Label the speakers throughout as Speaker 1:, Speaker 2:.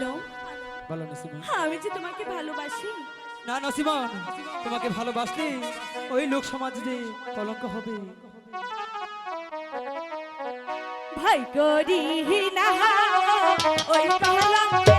Speaker 1: ভালো?
Speaker 2: ভালো নসিমা।
Speaker 1: হ্যাঁ, আমি যে তোমাকে ভালোবাসি।
Speaker 2: না নসিমা তোমাকে ভালোবাসলে ওই লোক সমাজ সমাজে কলঙ্ক হবে।
Speaker 1: ভাই করি না ওই কলঙ্ক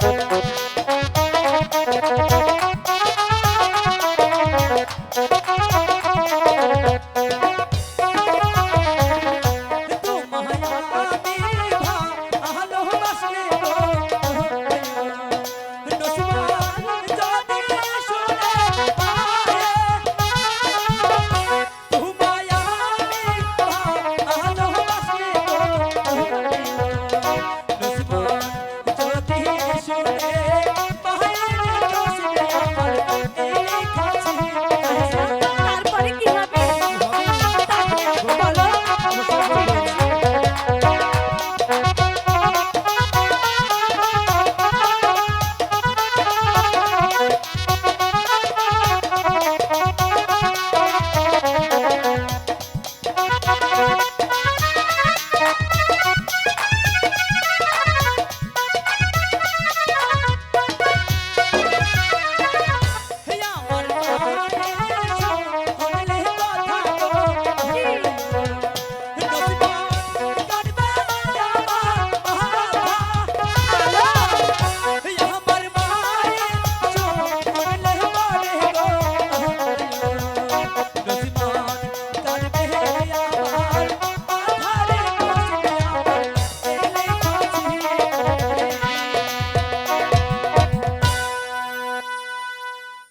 Speaker 1: Thank you.